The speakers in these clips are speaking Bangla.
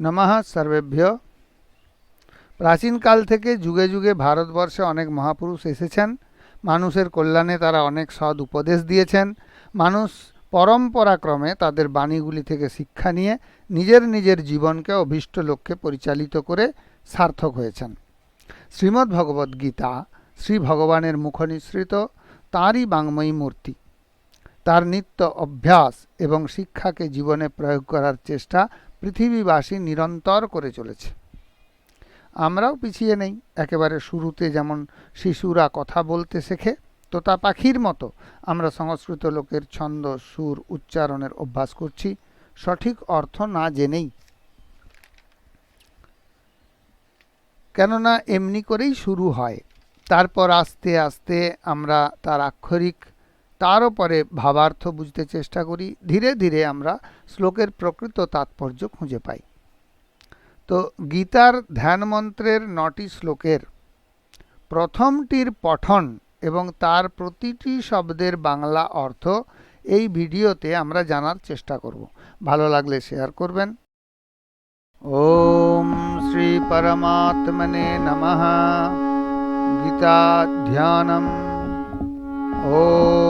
নমঃ সর্বেভ্য। প্রাচীনকাল থেকে যুগে যুগে ভারতবর্ষে অনেক মহাপুরুষ এসেছেন। মানুষের কল্যাণে তারা অনেক সদ উপদেশ দিয়েছেন। মানুষ পরম্পরাক্রমে তাদের বাণীগুলি থেকে শিক্ষা নিয়ে নিজের নিজের জীবনকে অভীষ্ট লক্ষ্যে পরিচালিত করে সার্থক হয়েছেন। শ্রীমদ্ ভগবদ্ গীতা শ্রী ভগবানের মুখনিসৃত তাঁরই বাংময়ী মূর্তি। তার নিত্য অভ্যাস এবং শিক্ষাকে জীবনে প্রয়োগ করার চেষ্টা পৃথিবীবাসী নিরন্তর করে চলেছে। আমরাও পিছিয়ে নেই। একেবারে শুরুতে যেমন শিশুরা কথা বলতে শেখে, তোতা পাখির মতো আমরা সংস্কৃত লোকের ছন্দ, সুর উচ্চারণের অভ্যাস করছি। সঠিক অর্থ না জেনেই। কেননা এমনি করেই শুরু হয়। তারপর আস্তে আস্তে আমরা তার আক্ষরিক তারও পরে ভাবার্থ বুঝতে চেষ্টা করি। ধীরে ধীরে আমরা শ্লোকের প্রকৃত তাৎপর্য খুঁজে পাই। তো গীতার ধ্যান মন্ত্রের নটি শ্লোকের প্রথমটির পঠন এবং তার প্রতিটি শব্দের বাংলা অর্থ এই ভিডিওতে আমরা জানার চেষ্টা করব। ভালো লাগলে শেয়ার করবেন। ওম শ্রী পরমাত্মনে নমঃ। গীতা ধ্যানম ॐ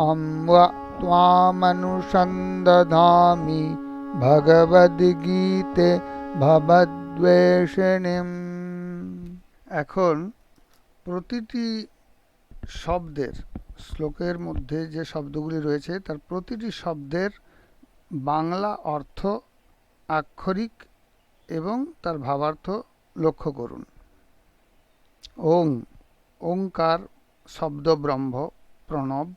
अम्ब त्वामनुसन्दधामि ভগবদ্গীতে ভবদ্বেষিণীম এখন প্রতিটি শব্দের শ্লোকের মধ্যে যে শব্দগুলি রয়েছে তার প্রতিটি শব্দের বাংলা অর্থ আক্ষরিক এবং তার ভাবার্থ লক্ষ্য করুন ওং ওঙ্কার শব্দ ব্রহ্ম প্রণব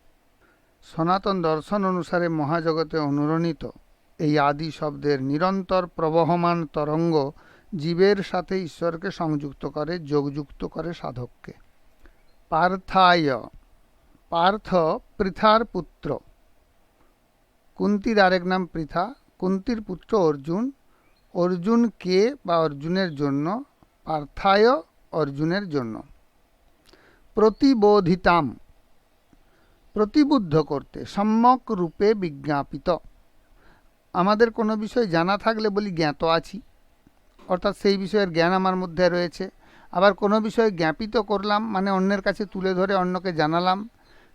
সনাতন দর্শন অনুসারে মহাজগতে অনুরণিত। এই আদি শব্দের নিরন্তর প্রবহমান তরঙ্গ জীবের সাথে ঈশ্বরকে সংযুক্ত করে, যোগযুক্ত করে সাধককে। পার্থায়, পার্থ পৃথার পুত্র। কুন্তির আরেক নাম পৃথা। কুন্তির পুত্র অর্জুন। অর্জুন কে বা অর্জুনের জন্য? পার্থায় অর্জুনের জন্য। প্রতিবোধিতাম। প্রতিবুদ্ধ করতে, সম্যক রূপে বিজ্ঞাপিত। আমাদের কোনো বিষয় জানা থাকলে বলি জ্ঞাত আছি। অর্থাৎ সেই বিষয়ের জ্ঞান আমার মধ্যে রয়েছে। আবার কোনো বিষয় জ্ঞাপিত করলাম মানে অন্যের কাছে তুলে ধরে অন্যকে জানালাম,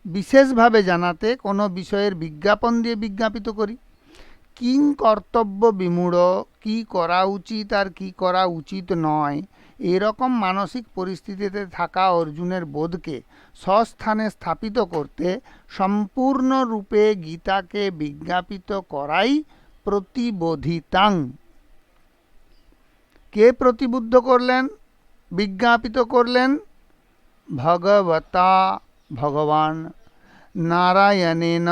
বিশেষভাবে জানাতে কোনো বিষয়ের বিজ্ঞাপন দিয়ে বিজ্ঞাপিত করি। কিং কর্তব্য বিমূঢ়, কি করা উচিত আর কি করা উচিত নয়। এরকম মানসিক পরিস্থিতিতে থাকা অর্জুনের বোধকে স্বস্থানে স্থাপিত করতে সম্পূর্ণরূপে গীতাকে বিজ্ঞাপিত করাই প্রতিবোধিতাং। কে প্রতিবুদ্ধ করলেন? বিজ্ঞাপিত করলেন? ভগবতা ভগবান। নারায়ণেন।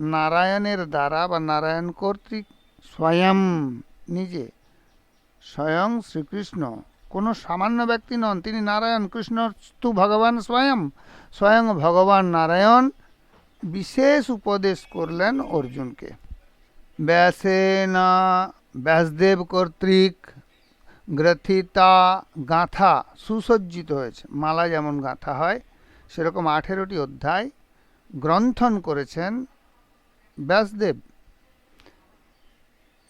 নারায়ণের দ্বারা বা নারায়ণ কর্তৃক স্বয়ং নিজে। স্বয়ং শ্রীকৃষ্ণ। কোনো সামান্য ব্যক্তি নন, তিনি নারায়ণ। কৃষ্ণ তু ভগবান স্বয়ং। স্বয়ং ভগবান নারায়ণ। বিশেষ উপদেশ করলেন অর্জুনকে। ব্যাসেনা ব্যাসদেব কর্তৃক গ্রথিতা গাঁথা সুসজ্জিত হয়েছে। মালা যেমন গাঁথা হয়, সেরকম আঠেরোটি অধ্যায় গ্রন্থন করেছেন ব্যাসদেব।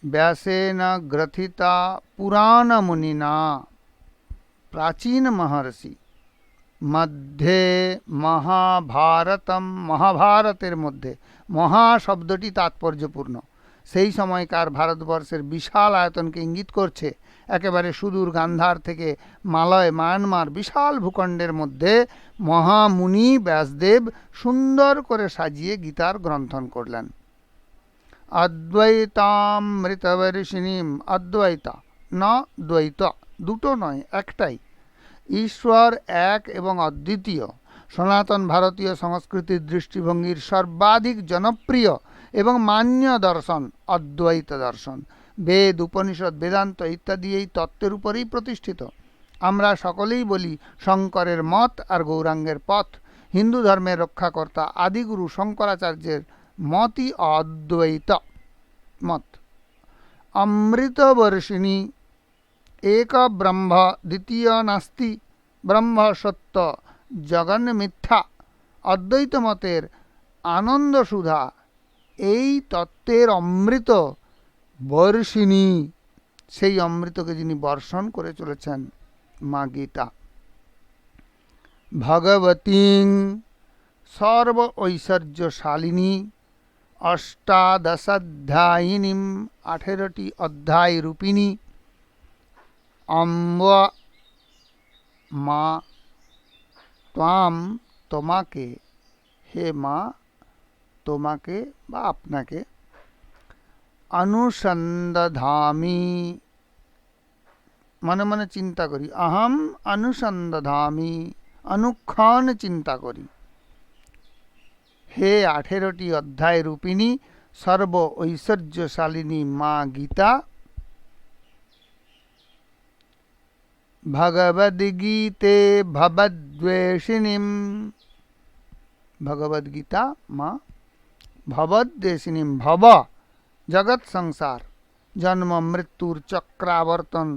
ব্যাসেন গ্রথিতা পুরাণ মুনিনা। প্রাচীন মহর্ষি। মধ্যে মহাভারতম, মহাভারতের মধ্যে। মহা শব্দটি তাৎপর্যপূর্ণ। সেই সময়কার ভারতবর্ষের বিশাল আয়তনকে ইঙ্গিত করছে একেবারে সুদূর গান্ধার থেকে মালয়, মায়ানমার বিশাল ভূখণ্ডের মধ্যে মহামুনি ব্যাসদেব সুন্দর করে সাজিয়ে গীতার গ্রন্থন করলেন। অদ্বৈতামৃতবর্ষিণীম অদ্বৈতা, না দ্বৈত, দুটো নয়, একটাই। ঈশ্বর এক এবং অদ্বিতীয়। সনাতন ভারতীয় সংস্কৃতির দৃষ্টিভঙ্গির সর্বাধিক জনপ্রিয় এবং মান্য দর্শন, অদ্বৈত দর্শন। বেদ, উপনিষদ, বেদান্ত ইত্যাদি এই তত্ত্বের উপরেই প্রতিষ্ঠিত। আমরা সকলেই বলি শঙ্করের মত আর গৌরাঙ্গের পথ। হিন্দু ধর্মের রক্ষাকর্তা আদিগুরু শঙ্করাচার্যের মতই অদ্বৈত মত অমৃতবর্ষিণী এক ব্রহ্ম দ্বিতীয় নাস্তি ব্রহ্ম সত্য জগন মিথ্যা অদ্বৈত মতের আনন্দ সুধা এই তত্ত্বের অমৃত বর্ষিণী সেই অমৃতকে যিনি বর্ষণ করে চলেছেন মা গীতা। ভগবতীং সর্ব ঐশ্বর্যশালিনী। অষ্টাদশাধ্যায়িনীম আঠেরোটি অধ্যায় রূপিণী অম্ব মা ত্বাম তোমাকে হে মা তোমাকে বা আপনাকে অনুসন্ধামি মনে মনে চিন্তা করি অহম অনুসন্ধামি অনুক্ষণ চিন্তা করি হে আঠেরোটি অধ্যায় রূপিণী, সর্ব ঐশ্বর্যশালিনী মা গীতা। ভগবদ্গীতে ভবদ্বেষিণীম, ভগবদ্গীতা মা, ভবদ্বেষিণীম ভব, জগৎ সংসার, জন্ম মৃত্যুর চক্রাবর্তন।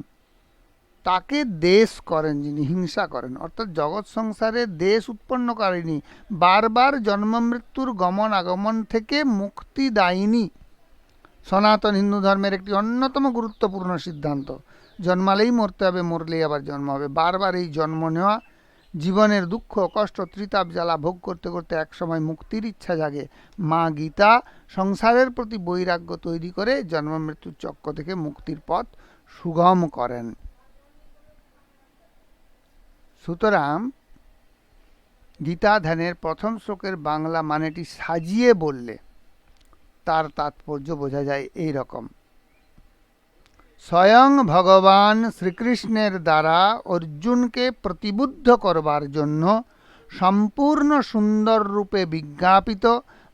তাকে দেশ করেন যিনি, হিংসা করেন। অর্থাৎ জগৎ সংসারে দেশ উৎপন্নকারিণী। বারবার জন্ম মৃত্যুর গমন আগমন থেকে মুক্তি দায়িনী। সনাতন হিন্দু ধর্মের একটি অন্যতম গুরুত্বপূর্ণ সিদ্ধান্ত। জন্মালেই মরতে হবে, মরলেই আবার জন্ম হবে। বারবার এই জন্ম নেওয়া জীবনের দুঃখ, কষ্ট ত্রিতাপ জ্বালা ভোগ করতে করতে একসময় মুক্তির ইচ্ছা জাগে। মা গীতা সংসারের প্রতি বৈরাগ্য তৈরি করে জন্ম মৃত্যুর চক্র থেকে মুক্তির পথ সুগম করেন। সুতরাং গীতা ধ্যানের প্রথম শ্লোকের বাংলা মানেটি সাজিয়ে বললে তার তাৎপর্য বোঝা যায় এই রকম। স্বয়ং ভগবান শ্রীকৃষ্ণের দ্বারা অর্জুনকে প্রতিবুদ্ধ করবার জন্য সম্পূর্ণ সুন্দর রূপে বিজ্ঞাপিত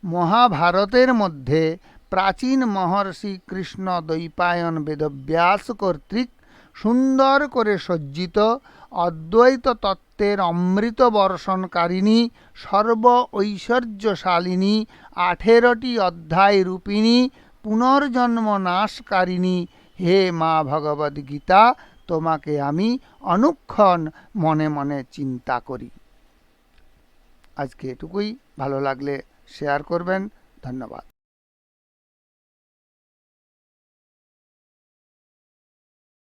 মহাভারতের মধ্যে প্রাচীন মহর্ষি কৃষ্ণ দৈপায়ন বেদব্যাস কর্তৃক সুন্দর করে সজ্জিত অদ্বৈত তত্ত্বের অমৃত বর্ষণকারিণী, সর্ব ঐশ্বর্যশালিনী, আঠেরোটি অধ্যায় রূপিণী, পুনর্জন্ম নাশকারিণী। হে মা ভগবদ গীতা, তোমাকে আমি অনুক্ষণ মনে মনে চিন্তা করি। আজকে এটুকুই। ভালো লাগলে শেয়ার করবেন। ধন্যবাদ।